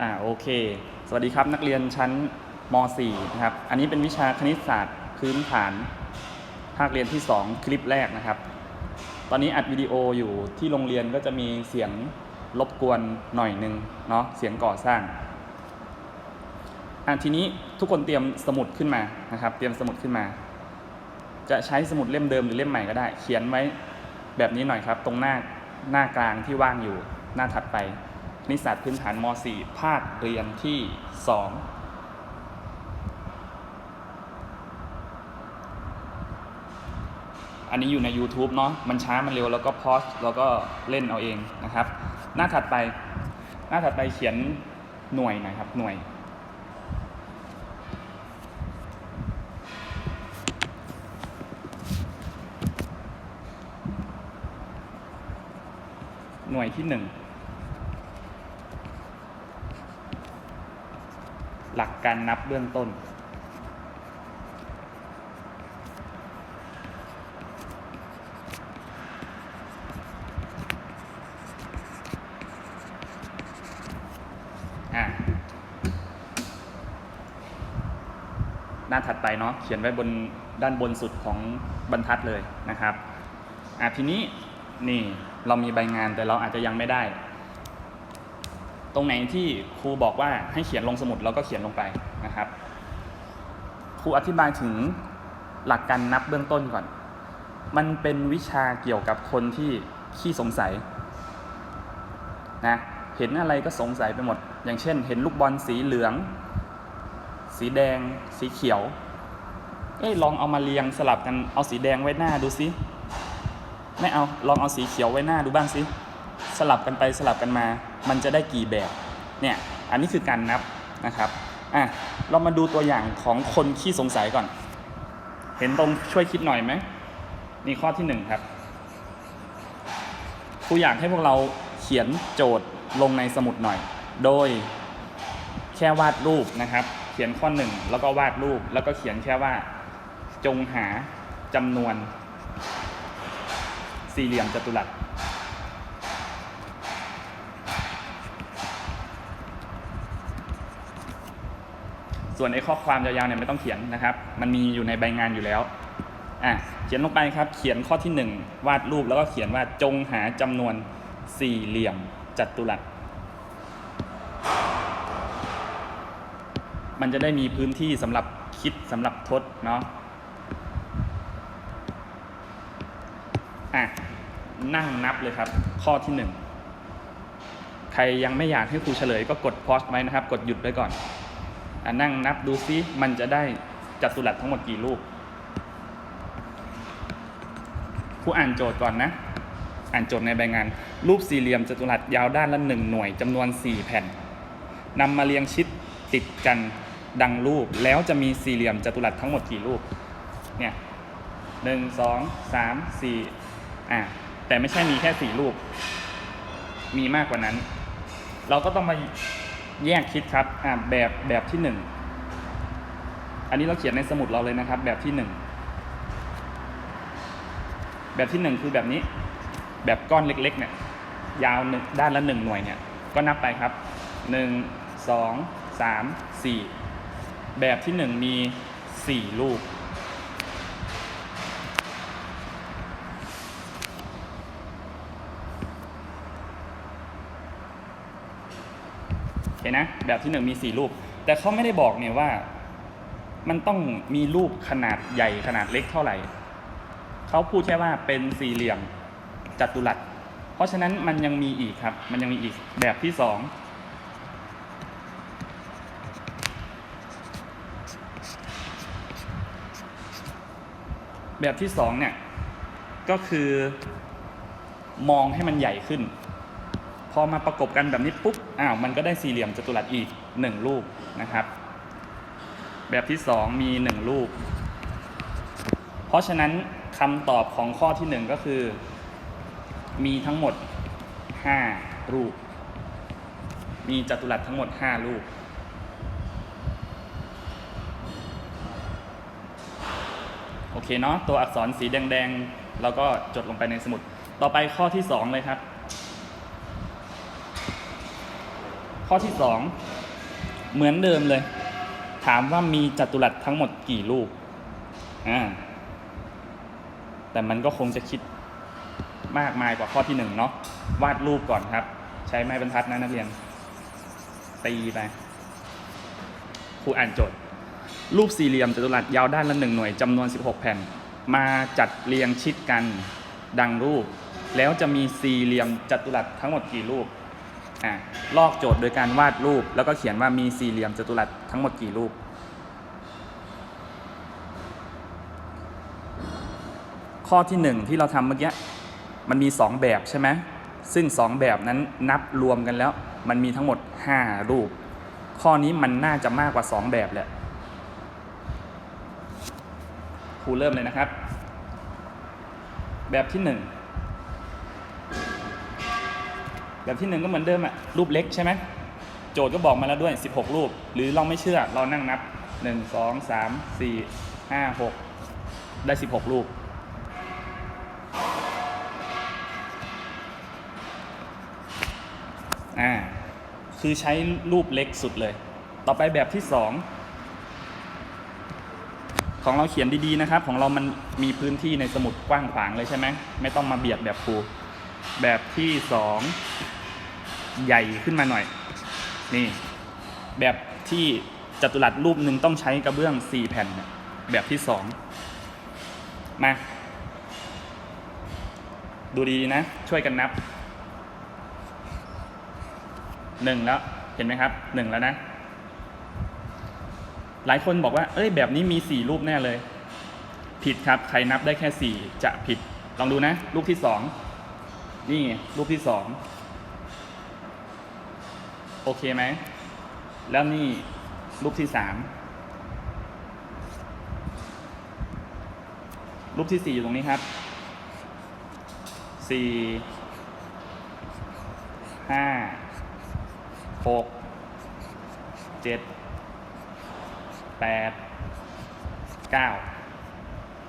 อ่าโอเค สวัสดีครับนักเรียนชั้นม .4 นะครับ อันนี้เป็นวิชาคณิตศาสตร์พื้นฐาน ภาคเรียนที่ 2 คลิปแรกนะครับ ตอนนี้อัดวิดีโออยู่ที่โรงเรียนก็จะมีเสียงรบกวนหน่อยหนึงเนาะเสียงก่อสร้างอะทีนี้ทุกคนเตรียมสมุดขึ้นมานะครับ เตรียมสมุดขึ้นมา จะใช้สมุดเล่มเดิมหรือเล่มใหม่ก็ได้ เขียนไว้แบบนี้หน่อยครับ ตรงหน้าหน้ากลางที่ว่างอยู่หน้าถัดไป คณิตศาสตพื้นฐานม .4 ภาคเรียนที่ 2 อันนี้อยู่ใน YouTube เนาะมันช้ามันเร็วแล้วก็พอสแล้วก็เล่นเอาเองนะครับ หน้าถัดไปหน้าถัดไปเขียนหน่วยน่อยครับหน่วยหน่วยที่หนึ่ง หลั การนับเบื้องต้นอะหน้าถัดไปเนาะเขียนไว้บนด้านบนสุดของบรรทัดเลยนะครับอะทีนี้นี่เรามีใบงานแต่เราอาจจะยังไม่ได้ ตรงไหนที่ครูบอกว่าให้เขียนลงสมุดเราก็เขียนลงไปนะครับครูอธิบายถึงหลักการนับเบื้องต้นก่อน มันเป็นวิชาเกี่ยวกับคนที่ขี้สงสัยนะเห็นอะไรก็สงสัยไปหมด อย่างเช่น เห็นลูกบอลสีเหลือง สีแดง สีเขียว เอ้ยลองเอามาเรียงสลับกัน เอาสีแดงไว้หน้าดูซิไม่เอา ลองเอาสีเขียวไว้หน้าดูบ้างสิ สลับกันไปสลับกันมา มันจะได้กี่แบบเนี่ยอันนี้คือการนับนะครับอะเรามาดูตัวอย่างของคนขี้สงสัยก่อน เห็นตรงช่วยคิดหน่อยไหมนี่ข้อที่หนึ่งครับครูอยากให้พวกเราเขียนโจทย์ลงในสมุดหน่อย โดยแค่วาดรูปนะครับ เขียนข้อหนึ่งแล้วก็วาดรูปแล้วก็เขียนแค่ว่าจงหาจำนวน สี่เหลี่ยมจัตุรัส ส่วนไอ้ข้อความยาวๆเนี่ยไม่ต้องเขียนนะครับ มันมีอยู่ในใบงานอยู่แล้วอะเขียนลงไปครับ เขียนข้อที่หนึ่งวาดรูปแล้วก็เขียนว่าจงหาจำนวนสี่เหลี่ยมจัตุรัส มันจะได้มีพื้นที่สำหรับคิดสำหรับทดเนาะอะนั่งนับเลยครับ ข้อที่หนึ่งใครยังไม่อยากให้ครูเฉลยก็กดพอสไว้นะครับ กดหยุดไว้ก่อน นั่งนับดูซิมันจะได้จัตุรัสทั้งหมดกี่รูปครูอ่านโจทย์ก่อนนะ อ่านโจทย์ในใบงาน รูปสี่เหลี่ยมจัตุรัสยาวด้านละหนึ่งหน่วยจำนวน 4 แผ่นนำมาเรียงชิดติดกันดังรูป แล้วจะมีสี่เหลี่ยมจัตุรัสทั้งหมดกี่รูป เนี่ยหนึ่งสองสามสี่อะแต่ไม่ใช่มีแค่สี่รูป มีมากกว่านั้น เราก็ต้องมา แยกคิดครับอะแบบแบบที่หนึ่งอันนี้เราเขียนในสมุดเราเลยนะครับ แบบที่หนึ่งแบบที่หนึ่งคือแบบนี้ แบบก้อนเล็กๆเนี่ยยาวหนึ่งด้านละหนึ่งหน่วยเนี่ยก็นับไปครับหนึ่งสองสามสี่แบบที่หนึ่งมีสี่ลูก โอเค นะแบบที่หนึ่งมีสี่รูป แต่เขาไม่ได้บอกเนี่ยว่า มันต้องมีรูปขนาดใหญ่ขนาดเล็กเท่าไหร่เขาพูดแค่ว่าเป็นสี่เหลี่ยมจัตุรัส เพราะฉะนั้นมันยังมีอีกครับ มันยังมีอีกแบบที่สองแบบที่สองเนี่ยก็คือมองให้มันใหญ่ขึ้น อมาประกบกันแบบนี้ปุ๊บ อ้าว มันก็ได้สี่เหลี่ยมจัตุรัสอีกหนึ่งรูปนะครับ แบบที่สองมีหนึ่งรูป เพราะฉะนั้นคำตอบของข้อที่หนึ่งก็คือ มีทั้งหมดห้ารูป มีจัตุรัสทั้งหมดห้ารูป โอเคเนาะ ตัวอักษรสีแดงๆเราก็จดลงไปในสมุด ต่อไปข้อที่สองเลยครับ ข้อที่สองเหมือนเดิมเลย ถามว่ามีจัตุรัสทั้งหมดกี่รูปอ่าแต่มันก็คงจะคิดมากมายกว่าข้อที่หนึ่งเนาะวาดรูปก่อนครับ ใช้ไม้บรรทัดนะนักเรียน ตีไปครูอ่านโจทย์ รูปสี่เหลี่ยมจัตุรัสยาวด้านละหนึ่งหน่วยจำนวน 16 แผ่น มาจัดเรียงชิดกันดังรูป แล้วจะมีสี่เหลี่ยมจัตุรัสทั้งหมดกี่รูป อะลอกโจทย์โดยการวาดรูป แล้วก็เขียนว่ามีสี่เหลี่ยมจัตุรัสทั้งหมดกี่รูป ข้อที่หนึ่งที่เราทำเมื่อกี้มันมีสองแบบใช่ไหมซึ่งสองแบบนั้นนับรวมกันแล้ว มันมีทั้งหมด5รูป ข้อนี้มันน่าจะมากกว่า2แบบแหละครูเริ่มเลยนะครับ แบบที่1 แบบที่1ก็เหมือนเดิมอะรูปเล็กใช่ไหมโจทย์ก็บอกมาแล้วด้วย 16 รูป หรือเราไม่เชื่อเรานั่งนับ 1 2 3 4 5 6 ได้ 16 รูป อ่า คือใช้รูปเล็กสุดเลย ต่อไปแบบที่สองของเราเขียนดีๆนะครับ ของเรามันมีพื้นที่ในสมุดกว้างขวางเลยใช่ไหม ไม่ต้องมาเบียดแบบครู แบบที่สอง ใหญ่ขึ้นมาหน่อย นี่แบบที่จัตุรัสรูปหนึ่งต้องใช้กระเบื้องสี่แผ่นเนี่ยแบบที่สองมา ดูดีนะ ช่วยกันนับหนึ่งแล้ว เห็นไหมครับหนึ่งแล้วนะ หลายคนบอกว่า เอ้ย แบบนี้มีสี่รูปแน่เลย ผิดครับ ใครนับได้แค่สี่จะผิด ลองดูนะ รูปที่สองนี่รูปที่สอง โอเคไหม แล้วนี่รูปที่สามรูปที่สี่อยู่ตรงนี้ครับสี่ห้าหกเจ็ดแปดเก้า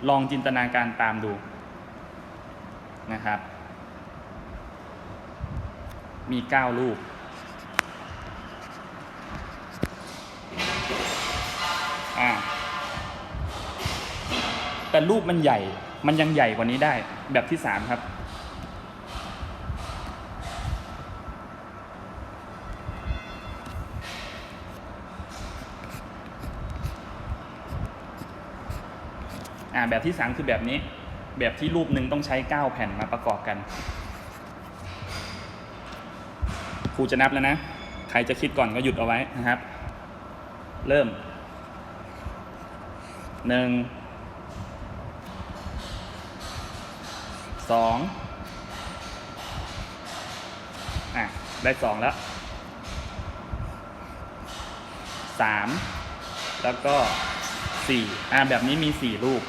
ลองจินตนาการตามดูนะครับ มีเก้ารูป อ่า แต่รูปมันใหญ่ มันยังใหญ่กว่านี้ได้ แบบที่สามครับ อ่า แบบที่สามคือแบบนี้ แบบที่รูปหนึ่งต้องใช้เก้าแผ่นมาประกอบกันครูจะนับแล้วนะ ใครจะคิดก่อนก็หยุดเอาไว้นะครับ เริ่ม หนึ่งสองอะ ได้สองแล้วสามแล้วก็สี่อ่าแบบนี้มีสี่รูป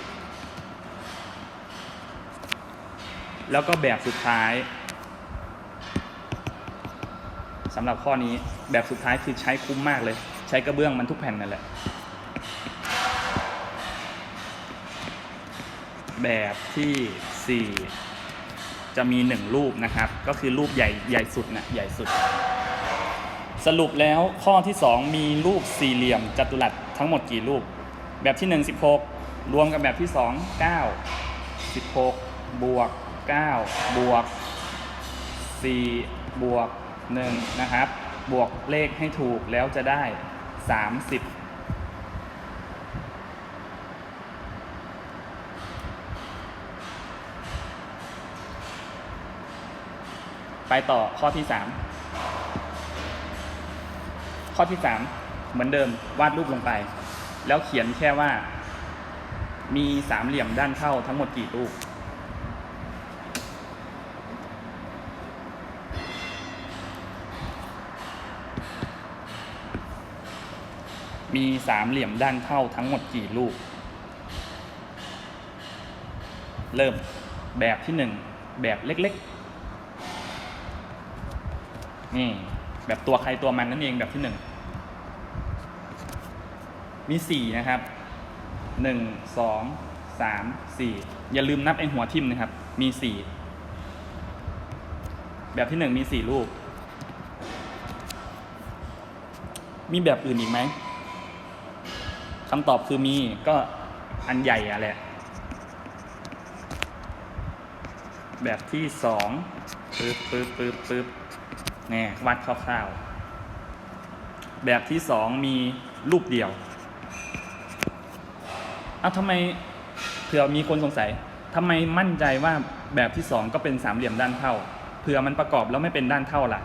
แล้วก็แบบสุดท้ายสำหรับข้อนี้แบบสุดท้ายคือใช้คุ้มมากเลย ใช้กระเบื้องมันทุกแผ่นนั่นแหละ แบบที่ 4 จะมีหนึ่งรูปนะครับ ก็คือรูปใหญ่ใหญ่สุดนะใหญ่สุด สรุปแล้วข้อที่ 2 มีรูปสี่เหลี่ยมจัตุรัสทั้งหมดกี่รูป แบบที่ 1 16 รวมกับแบบที่ 2 9 16 บวก 9 บวก 4 บวก 1 นะครับ บวกเลขให้ถูกแล้วจะได้ 30 ไปต่อข้อที่ 3 ข้อที่ 3 เหมือนเดิมวาดรูปลงไป แล้วเขียนแค่ว่า มีสามเหลี่ยมด้านเข้าทั้งหมดกี่รูปมีสามเหลี่ยมด้านเข้าทั้งหมดกี่รูปเริ่มแบบที่หนึ่งแบบเล็กๆ นี่แบบตัวใครตัวมันนั่นเองแบบที่หนึ่งมีสี่นะครับหนึ่งสองสามสี่อย่าลืมนับไอหัวทิมนะครับ มีสี่แบบที่หนึ่งมีสี่รูปมีแบบอื่นอีกไหมคำตอบคือมีก็อันใหญ่อะแหละแบบที่สองปึ๊บปึ๊บปึ๊บปึ๊บ แน่วัดคร่าวๆ แบบที่สองมีรูปเดียวเอ้าทำไมเผื่อมีคนสงสัยทำไมมั่นใจว่าแบบที่สองก็เป็นสามเหลี่ยมด้านเท่าเผื่อมันประกอบแล้วไม่เป็นด้านเท่าล่ะ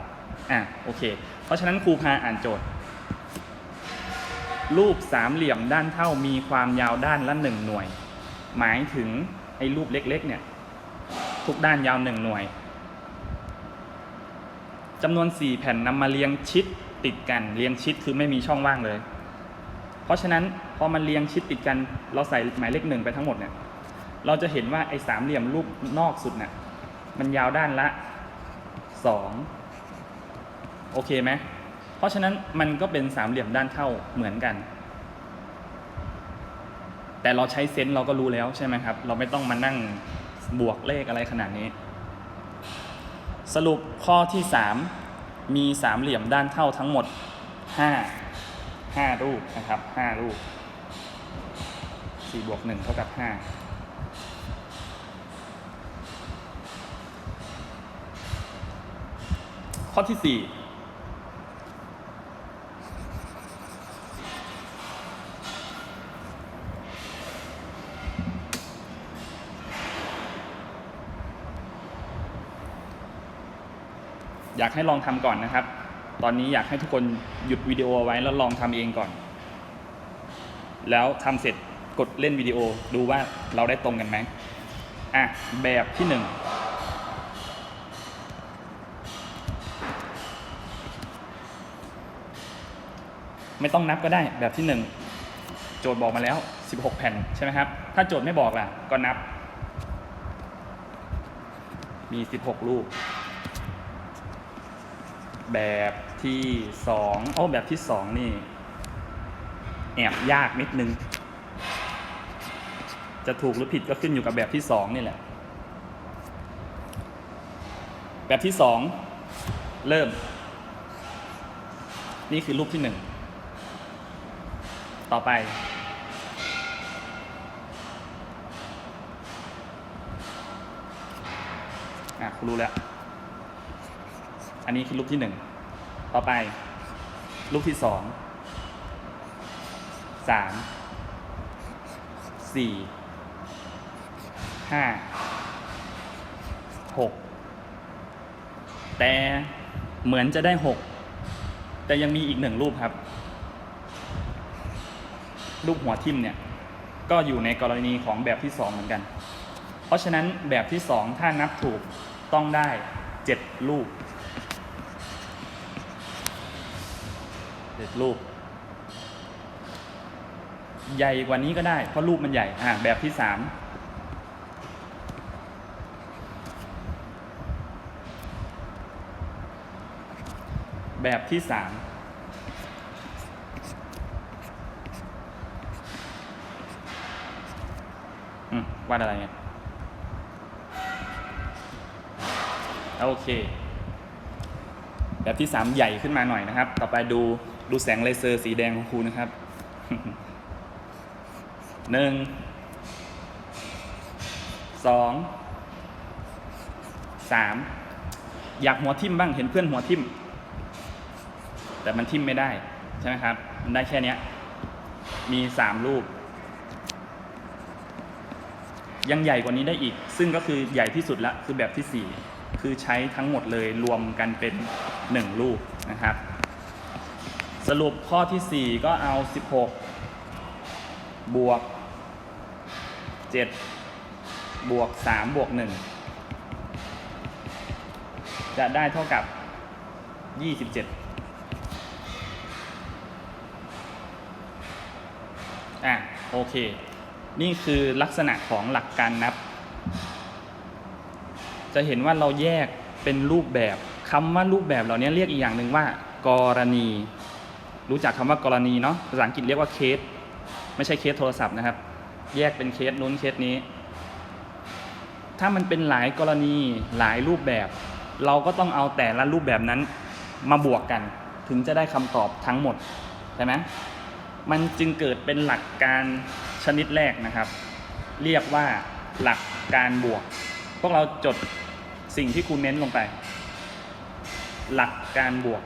อะโอเค เพราะฉะนั้นครูพาอ่านโจทย์ รูปสามเหลี่ยมด้านเท่ามีความยาวด้านละหนึ่งหน่วย หมายถึงไอ้รูปเล็กๆเนี่ยทุกด้านยาวหนึ่งหน่วย จำนวน 4 แผ่นนำมาเรียงชิดติดกันเรียงชิดคือไม่มีช่องว่างเลย เพราะฉะนั้นพอมันเรียงชิดติดกัน เราใส่หมายเลขหนึ่งไปทั้งหมดเนี่ยเราจะเห็นว่าไอ้สามเหลี่ยมรูปนอกสุดเนี่ยมันยาวด้านละ 2 โอเคไหมเพราะฉะนั้นมันก็เป็นสามเหลี่ยมด้านเท่าเหมือนกัน แต่เราใช้เซนส์เราก็รู้แล้วใช่ไหมครับ เราไม่ต้องมานั่งบวกเลขอะไรขนาดนี้ สรุปข้อที่ 3 มีสามเหลี่ยมด้านเท่าทั้งหมด 5 5 รูปนะครับ 5 รูป4บวก1เท่ากับ 5ข้อที่4 อยากให้ลองทำก่อนนะครับ ตอนนี้อยากให้ทุกคนหยุดวิดีโอไว้แล้วลองทำเองก่อน แล้วทำเสร็จกดเล่นวิดีโอดูว่าเราได้ตรงกันไหมอะแบบที่หนึ่งไม่ต้องนับก็ได้แบบที่หนึ่งโจทย์บอกมาแล้ว 16 แผ่นใช่ไหมครับ ถ้าโจทย์ไม่บอกล่ะก็นับ มี 16รูป แบบที่สองโอ้แบบที่สองนี่ แอบยากนิดนึง จะถูกหรือผิดก็ขึ้นอยู่กับแบบที่สองนี่แหละ แบบที่สองเริ่ม นี่คือรูปที่หนึ่ง ต่อไปอะคุณรู้แล้ว อันนี้คือรูปที่หนึ่งต่อไป รูปที่สองสามสี่ห้าหกแต่เหมือนจะได้หกแต่ยังมีอีกหนึ่งรูปครับ รูปหัวทิมเนี่ยก็อยู่ในกรณีของแบบที่สองเหมือนกัน เพราะฉะนั้นแบบที่สองถ้านับถูกต้องได้เจ็ดรูป เจ็ดรูป ใหญ่กว่านี้ก็ได้ เพราะรูปมันใหญ่อ่าแบบที่สามแบบที่สามอืมวาดอะไรเนี่ยโอเค แบบที่สามใหญ่ขึ้นมาหน่อยนะครับ ต่อไปดู ดูแสงเลเซอร์สีแดงของครูนะครับหนึ่งสองสามอยากหัวทิ่มบ้างเห็นเพื่อนหัวทิ่ม แต่มันทิ่มไม่ได้ใช่ไหมครับ มันได้แค่นี้มีสามรูป ยังใหญ่กว่านี้ได้อีก ซึ่งก็คือใหญ่ที่สุดละคือแบบที่สี่คือใช้ทั้งหมดเลยรวมกันเป็นหนึ่งรูปนะครับ สรุปข้อที่สี่ก็เอา 16 บวก 7 บวก 3 บวก 1 จะได้เท่ากับ 27 อะ โอเค นี่คือลักษณะของหลักการนับ จะเห็นว่าเราแยกเป็นรูปแบบคำว่ารูปแบบเหล่านี้เรียกอีกอย่างหนึ่งว่ากรณี รู้จักคำว่ากรณีเนาะภาษาอังกฤษเรียกว่าเคส ไม่ใช่เคสโทรศัพท์นะครับ แยกเป็นเคสนู้นเคสนี้ ถ้ามันเป็นหลายกรณีหลายรูปแบบ เราก็ต้องเอาแต่ละรูปแบบนั้นมาบวกกัน ถึงจะได้คำตอบทั้งหมดใช่ไหมมันจึงเกิดเป็นหลักการชนิดแรกนะครับ เรียกว่าหลักการบวก พวกเราจดสิ่งที่ครูเน้นลงไป หลักการบวก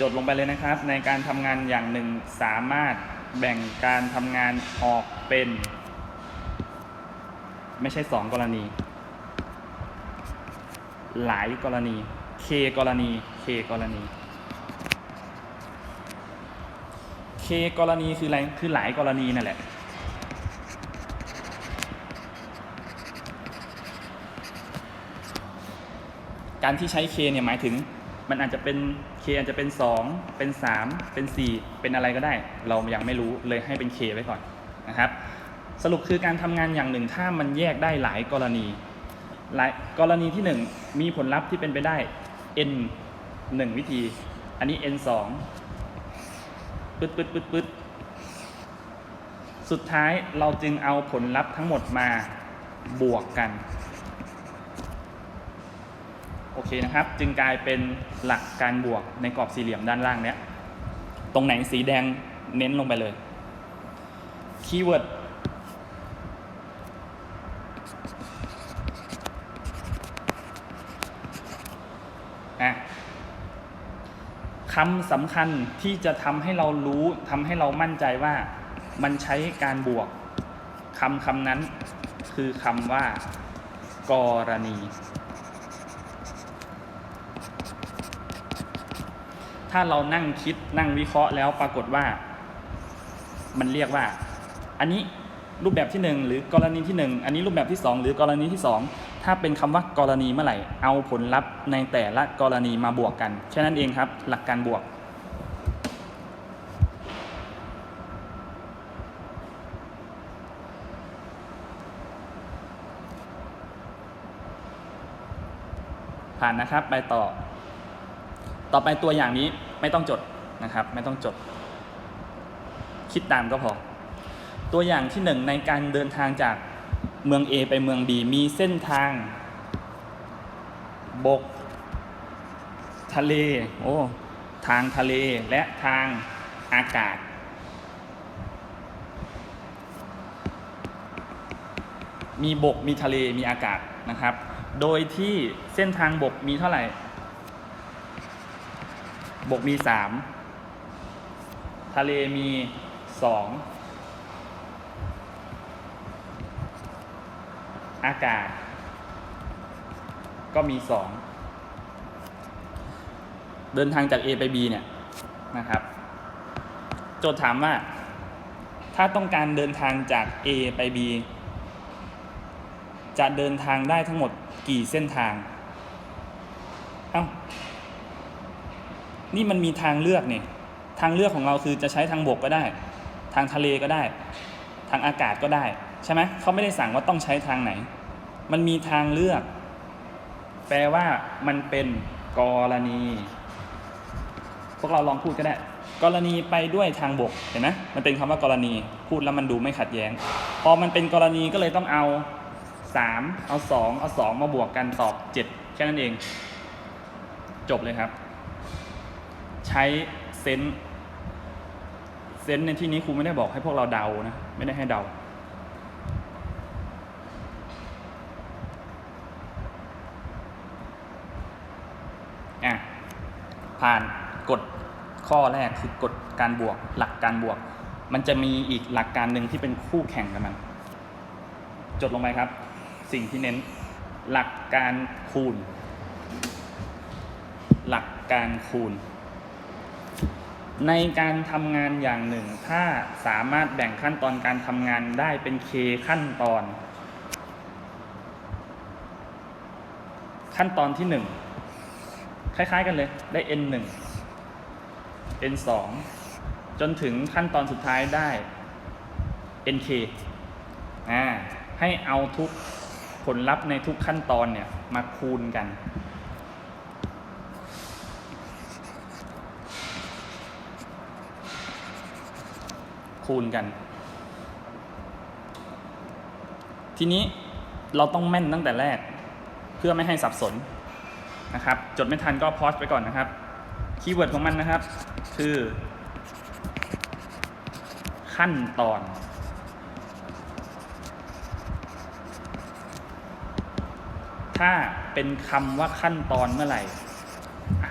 จดลงไปเลยนะครับ ในการทำงานอย่างหนึ่งสามารถแบ่งการทำงานออกเป็น ไม่ใช่สองกรณี หลายกรณี k กรณี k กรณี k กรณีคืออะไรคือหลายกรณีนั่นแหละการที่ใช้ k เนี่ยหมายถึง มันอาจจะเป็น k อาจจะเป็น 2 เป็น 3 เป็น 4 เป็นอะไรก็ได้ เรายังไม่รู้เลยให้เป็น k ไว้ก่อนนะครับ สรุปคือการทำงานอย่างหนึ่งถ้ามันแยกได้หลายกรณีหลายกรณีที่ 1 มีผลลัพธ์ที่เป็นไปได้ n 1 วิธี อันนี้ n 2ปึ๊ดปึ๊ดปึ๊ดปึ๊ดสุดท้ายเราจึงเอาผลลัพธ์ทั้งหมดมาบวกกัน อเคนะครับ จึงกลายเป็นหลักการบวกในกรอบสี่เหลี่ยมด้านล่างเนี้ย ตรงไหนสีแดงเน้นลงไปเลย คีย์เวิร์ดอะคำสำคัญที่จะทำให้เรารู้ทำให้เรามั่นใจว่ามันใช้การบวกคำคำนั้นคือคำว่ากรณี ถ้าเรานั่งคิดนั่งวิเคราะห์แล้วปรากฏว่า มันเรียกว่า อันนี้รูปแบบที่หนึ่งหรือกรณีที่หนึ่งอันนี้รูปแบบที่สองหรือกรณีที่สองถ้าเป็นคำว่ากรณีเมื่อไหร่ เอาผลลัพธ์ในแต่ละกรณีมาบวกกันแค่นั้นเองครับ หลักการบวก ผ่านนะครับ ไปต่อ ต่อไปตัวอย่างนี้ไม่ต้องจดนะครับ ไม่ต้องจด คิดตามก็พอ ตัวอย่างที่หนึ่งในการเดินทางจากเมือง A ไปเมือง B มีเส้นทาง บก ทะเล โอ้ทางทะเลและทางอากาศ มีบกมีทะเลมีอากาศนะครับ โดยที่เส้นทางบกมีเท่าไหร่ บกมีสามทะเลมีสองอากาศ ก็มีสองเดินทางจาก A ไป B เนี่ยนะครับ โจทย์ถามว่า ถ้าต้องการเดินทางจาก A ไป B จะเดินทางได้ทั้งหมดกี่เส้นทาง เอ้า นี่มันมีทางเลือกเนี่ยทางเลือกของเราคือจะใช้ทางบกก็ได้ ทางทะเลก็ได้ ทางอากาศก็ได้ใช่ไหมเขาไม่ได้สั่งว่าต้องใช้ทางไหน มันมีทางเลือก แปลว่ามันเป็นกรณี พวกเราลองพูดก็ได้ กรณีไปด้วยทางบกเห็นไหมมันเป็นคำว่ากรณีพูดแล้วมันดูไม่ขัดแย้ง พอมันเป็นกรณีก็เลยต้องเอา 3 เอา 2 เอา 2 มาบวกกันตอบ 7 แค่นั้นเอง จบเลยครับ ใช้เซนส์เซนส์ในที่นี้ครูไม่ได้บอกให้พวกเราเดานะ ไม่ได้ให้เดา อะ ผ่านกฎข้อแรกคือกฎการบวกหลักการบวก มันจะมีอีกหลักการหนึ่งที่เป็นคู่แข่งกับมัน จดลงไปครับ สิ่งที่เน้นหลักการคูณ หลักการคูณ ในการทำงานอย่างหนึ่ง ถ้าสามารถแบ่งขั้นตอนการทำงานได้เป็น k ขั้นตอน ขั้นตอนที่หนึ่งคล้ายๆกันเลยได้ n 1 n 2จนถึงขั้นตอนสุดท้ายได้ nk อ่าให้เอาทุกผลลัพธ์ในทุกขั้นตอนเนี่ยมาคูณกัน คูณกัน ทีนี้เราต้องแม่นตั้งแต่แรก เพื่อไม่ให้สับสนนะครับ จดไม่ทันก็พอสไปก่อนนะครับ คีย์เวิร์ดของมันนะครับ คือ ขั้นตอน ถ้าเป็นคำว่าขั้นตอนเมื่อไหร่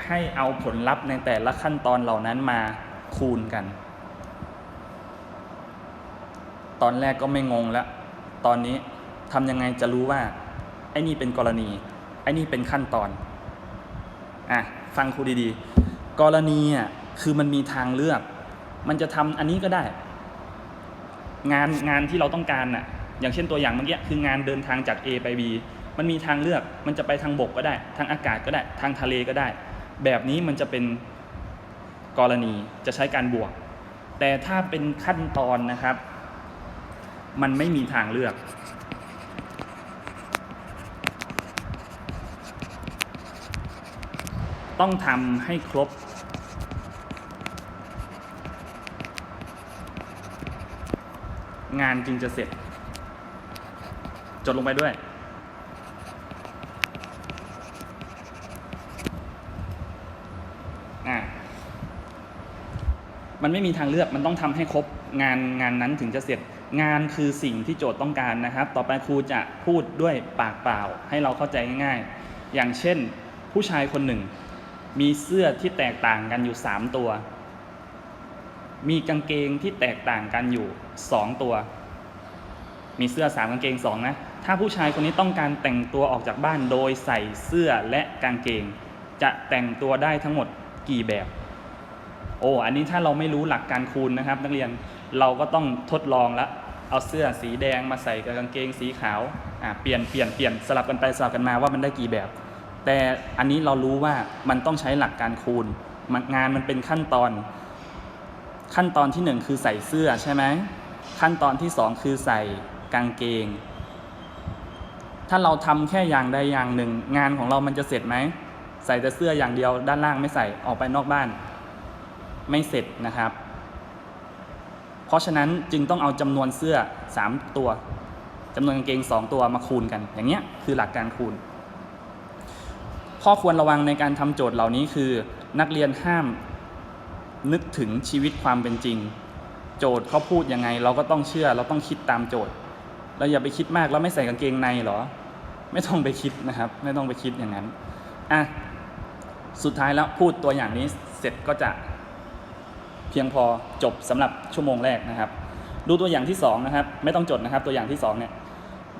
ให้เอาผลลัพธ์ในแต่ละขั้นตอนเหล่านั้นมาคูณกัน ตอนแรกก็ไม่งงแล้ว ตอนนี้ทำยังไงจะรู้ว่าไอ้นี่เป็นกรณี ไอ้นี่เป็นขั้นตอน อะ ฟังครูดีๆ กรณีอะคือมันมีทางเลือก มันจะทำอันนี้ก็ได้ งานงานที่เราต้องการน่ะ อย่างเช่นตัวอย่างเมื่อกี้คืองานเดินทางจาก A ไป B มันมีทางเลือก มันจะไปทางบกก็ได้ ทางอากาศก็ได้ ทางทะเลก็ได้ แบบนี้มันจะเป็นกรณี จะใช้การบวก แต่ถ้าเป็นขั้นตอนนะครับ มันไม่มีทางเลือก ต้องทำให้ครบ งานจึงจะเสร็จ จดลงไปด้วยอะมันไม่มีทางเลือก มันต้องทำให้ครบงานงานนั้นถึงจะเสร็จ งานคือสิ่งที่โจทย์ต้องการนะครับ ต่อไปครูจะพูดด้วยปากเปล่า ให้เราเข้าใจง่ายๆ อย่างเช่น ผู้ชายคนหนึ่ง มีเสื้อที่แตกต่างกันอยู่ 3 ตัว มีกางเกงที่แตกต่างกันอยู่ 2 ตัว มีเสื้อ 3 กางเกง 2 นะ ถ้าผู้ชายคนนี้ต้องการแต่งตัวออกจากบ้านโดยใส่เสื้อและกางเกง จะแต่งตัวได้ทั้งหมดกี่แบบ โอ้ อันนี้ถ้าเราไม่รู้หลักการคูณนะครับ นักเรียนเราก็ต้องทดลองละ เอาเสื้อสีแดงมาใส่กับกางเกงสีขาวอ่าเปลี่ยนเปลี่ยนเปลี่ยนสลับกันไปสลับกันมาว่ามันได้กี่แบบ แต่อันนี้เรารู้ว่ามันต้องใช้หลักการคูณมันงานมันเป็นขั้นตอน ขั้นตอนที่หนึ่งคือใส่เสื้อใช่ไหมขั้นตอนที่สองคือใส่กางเกง ถ้าเราทำแค่อย่างใดอย่างหนึ่ง งานของเรามันจะเสร็จไหมใส่แต่เสื้ออย่างเดียวด้านล่างไม่ใส่ออกไปนอกบ้าน ไม่เสร็จนะครับ เพราะฉะนั้นจึงต้องเอาจำนวนเสื้อ 3 ตัวจำนวนกางเกง 2 ตัวมาคูณกัน อย่างเงี้ยคือหลักการคูณ ข้อควรระวังในการทำโจทย์เหล่านี้คือ นักเรียนห้ามนึกถึงชีวิตความเป็นจริง โจทย์เขาพูดยังไง เราก็ต้องเชื่อเราต้องคิดตามโจทย์เราอย่าไปคิดมากแล้วไม่ใส่กางเกงในเหรอ ไม่ต้องไปคิดนะครับ ไม่ต้องไปคิดอย่างนั้นอะสุดท้ายแล้วพูดตัวอย่างนี้เสร็จก็จะ เพียงพอจบสำหรับชั่วโมงแรกนะครับ ดูตัวอย่างที่สองนะครับไม่ต้องจดนะครับตัวอย่างที่สองเนี่ย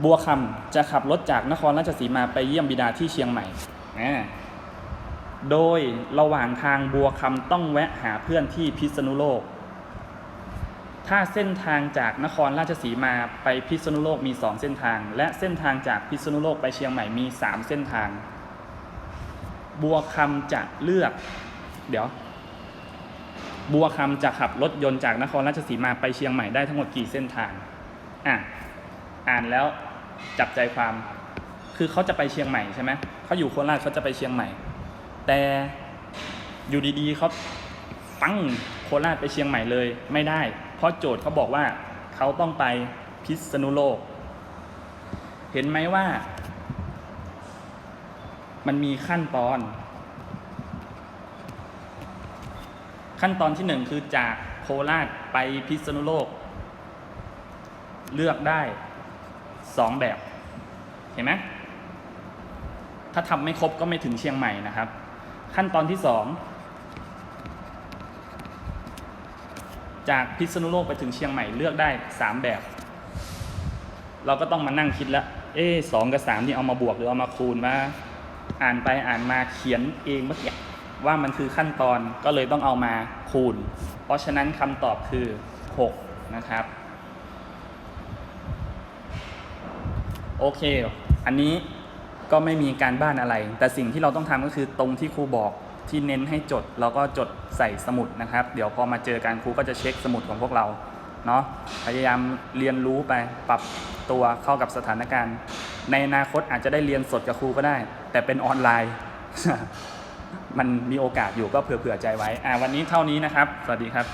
บัวคำจะขับรถจากนครราชสีมาไปเยี่ยมบิดาที่เชียงใหม่โดยระหว่างทางบัวคำต้องแวะหาเพื่อนที่พิษณุโลก ถ้าเส้นทางจากนครราชสีมาไปพิษณุโลกมี 2 เส้นทาง และเส้นทางจากพิษณุโลกไปเชียงใหม่มี 3 เส้นทาง บัวคำจะเลือก เดี๋ยว บัวคำจะขับรถยนต์จากนครราชสีมาไปเชียงใหม่ได้ทั้งหมดกี่เส้นทางอะอ่านแล้วจับใจความคือเขาจะไปเชียงใหม่ใช่ไหมเขาอยู่โคราชเขาจะไปเชียงใหม่ แต่อยู่ดีๆเขาปั้งโคราชไปเชียงใหม่เลยไม่ได้ เพราะโจทย์เขาบอกว่าเขาต้องไปพิษณุโลก เห็นไหมว่า มันมีขั้นตอน ขั้นตอนที่หนึ่งคือจากโคราชไปพิษณุโลก เลือกได้สองแบบ เห็นไหมถ้าทำไม่ครบก็ไม่ถึงเชียงใหม่นะครับ ขั้นตอนที่สองจากพิษณุโลกไปถึงเชียงใหม่เลือกได้สามแบบ เราก็ต้องมานั่งคิดแล้วเอ๊สองกับสามนี่เอามาบวกหรือเอามาคูณว่าอ่านไปอ่านมาเขียนเองเมื่อกี้ ว่ามันคือขั้นตอนก็เลยต้องเอามาคูณ เพราะฉะนั้นคำตอบคือ 6 นะครับ โอเค อันนี้ก็ไม่มีการบ้านอะไร แต่สิ่งที่เราต้องทำก็คือตรงที่ครูบอกที่เน้นให้จดเราก็จดใส่สมุดนะครับ เดี๋ยวพอมาเจอกันครูก็จะเช็คสมุดของพวกเราเนาะพยายามเรียนรู้ไปปรับตัวเข้ากับสถานการณ์ ในอนาคตอาจจะได้เรียนสดกับครูก็ได้ แต่เป็นออนไลน์ มันมีโอกาสอยู่ก็เผื่อๆใจไว้อ่าวันนี้เท่านี้นะครับ สวัสดีครับ